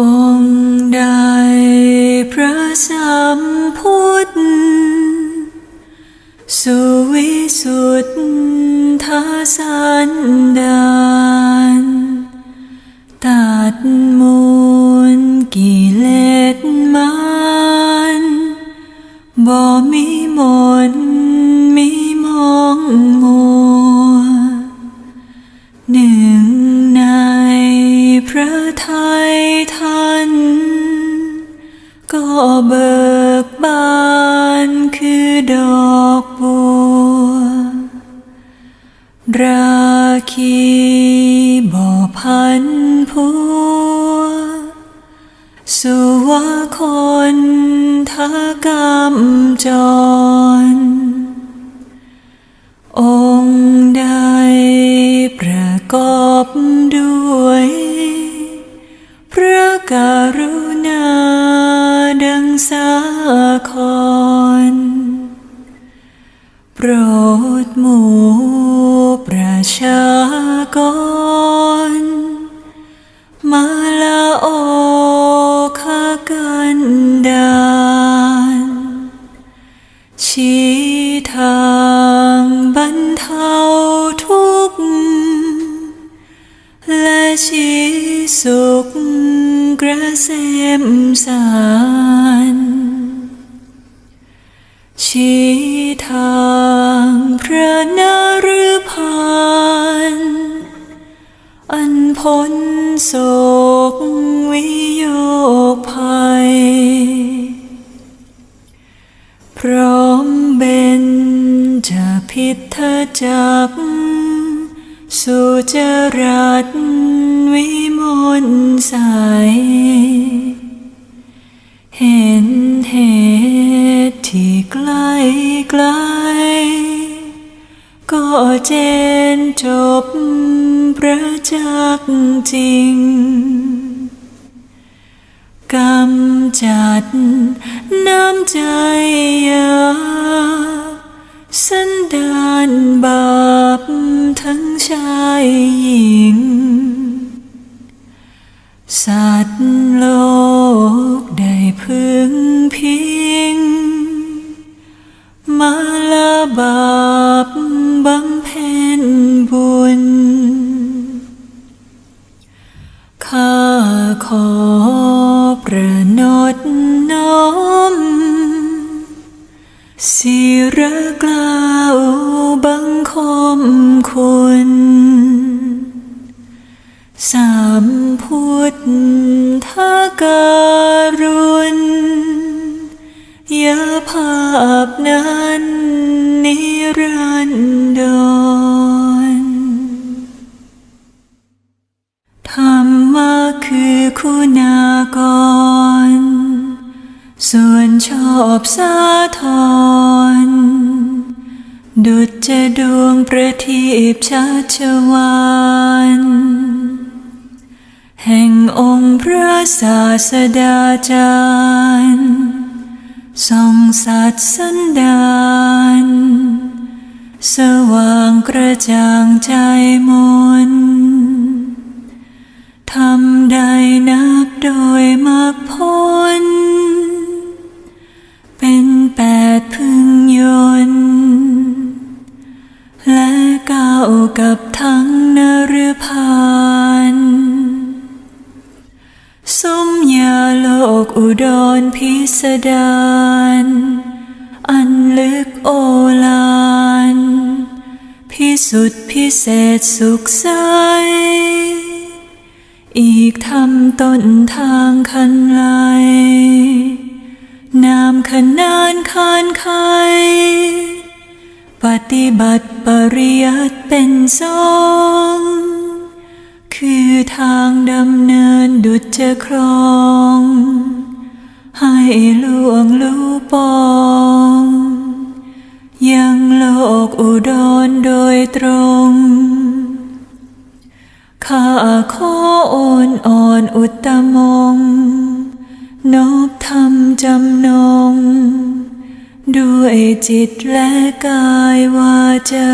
องค์ใดพระสัมพุทธสุวิสุทธาสันดานตัดมูลกิเลสมันบ่มีมนมีมองมัว คีบ่อพันพัว สุวาคนทากรรมจร องค์ใดประกอบด้วย พระกรุณาดังสาครโปรดหมู่ ชากรมาลาโอคากันดานชี้ทางบรรเทาทุกข์และชี้สุขกระเสมสาร พ้นโศกวิโยคภัย พร้อมเบนจะพิทจักสุจรัตวิมลใสเกจริงกำจัดน้ำใจยาสันดานบาปทั้งชายหญิง สัตว์โลกได้พึง ขอประนดน้อมสิระกล่าวบังคมคุณสามพุทธการุ อบสาทรดุจจะดวงประทีปชัชวานแห่งองค์พระศาสดาจารย์ทรงสัตสันดานสว่างกระจ่างใจมนทำได้นับโดยมากพ้นเรพิสดารอันลึกโอฬารพิสุทธิพิเศษสุขใส อีกทำต้นทางคันไลนามขนานคานไขปฏิบัติปริยัติเป็นสองคือทางดำเนินดุจจะครอง ให้ล่วงรู้ปองยังโลกอุดรโดยตรง ข้าขอโอนอ่อนอุตตมง นบธรรมจำนง ด้วยจิตและกายวาจา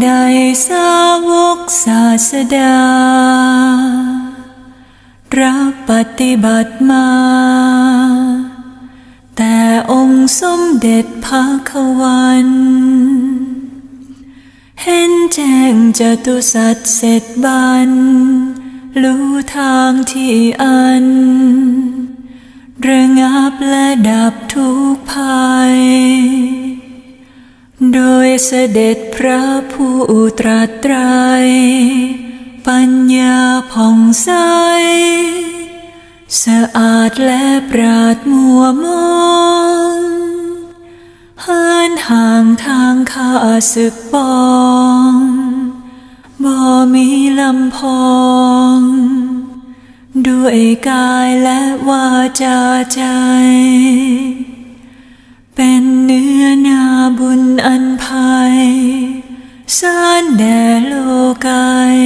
ทรงได้สาวกศาสดา รับปฏิบัติมา แต่องค์สมเด็จพระควัน เห็นแจ้งจตุสัตว์เสร็จบันรู้ทางที่อัน ระงับและดับทุกภัยโดย เสด็จพระผู้ตรัสไตร ปัญญาผ่องใส สะอาดและปราดมัวมองเหินห่างทางข้าศึกปองบ่มีลำพองด้วยกายและวาจาใจ เป็นเนื้อนาบุญอันภัยสานแด่โลกาย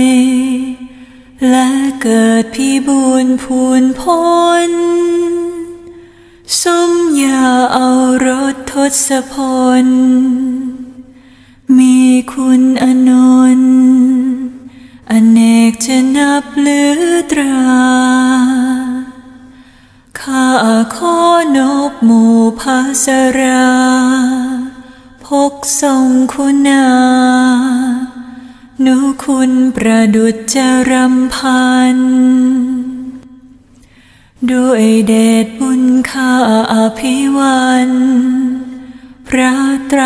และเกิดพิบูรพูนพ้น สมยาเอารถทศพล มีคุณอนนท์อเนกจะนับหลือตรา ข้าขอนบหมู่ภาสรา พกทรงคุณา นุคุณประดุจจรำพัน ด้วยเดชบุญข้าอภิวัน พระไตร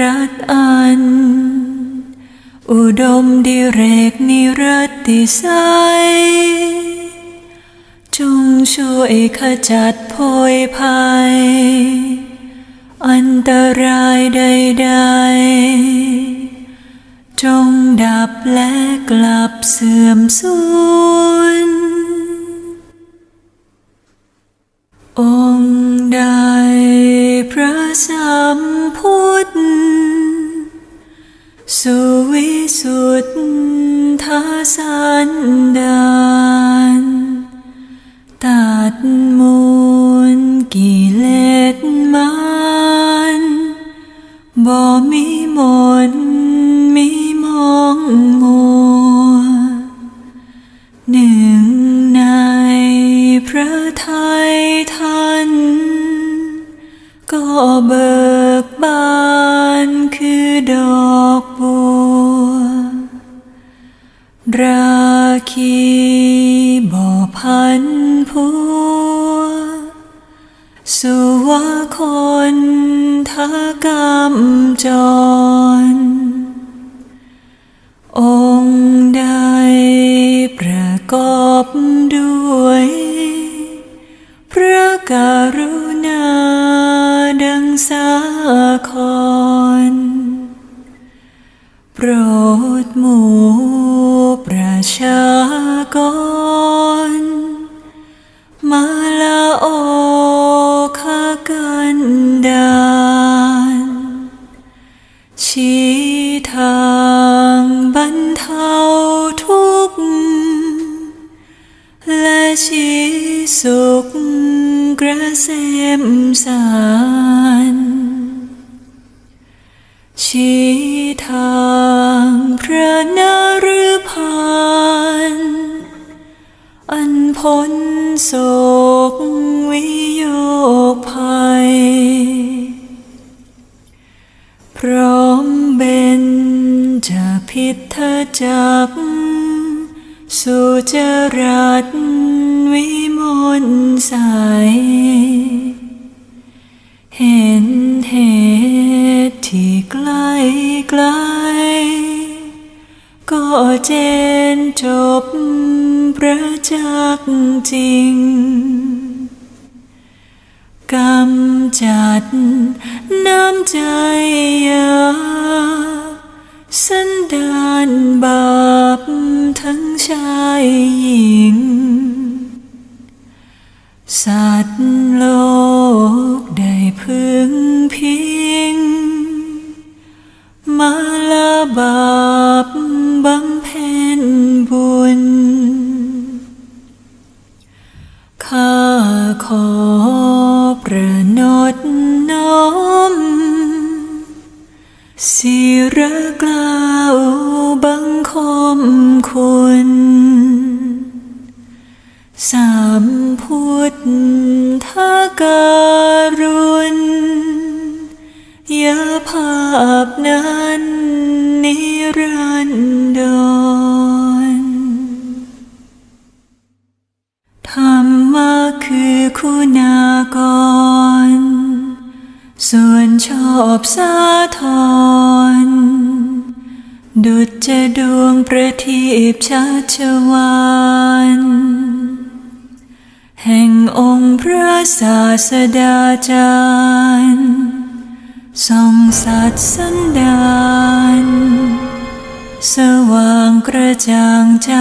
รัตน์อัน อุดมดิเรกนิรัติไสย จงช่วยขจัดโพยภัย อันตรายใดๆ จงดับและกลับเสื่อมสูญ บ่มีมนมีมองมัว หนึ่งในพระไทยท่าน ก็เบิกบานคือดอกบัว ราคีบ่พัน กรรมจร องค์ใดประกอบด้วย พระกรุณาดังสาครโปรดหมู่ ชี้ทางบรรเทาทุกข์และชี้สุขกระเสมสาร จะพิทจักสุจรัตวิมลใส เห็นเหตุที่ใกล้ไกล ก็เจนจบประจักษ์จริงกำจัดน้ำใจยาานบาปทั้งชายหญิง สัตว์โลก การุณยาภาพนั้นนิรันดรธรรมะคือคุณากร ส่วนชอบสาธรดุจจะดวงประทีปชัชวาน องค์พระศาสดาจารย์ทรงสัตย์สันดาน สว่างกระจ่างใจ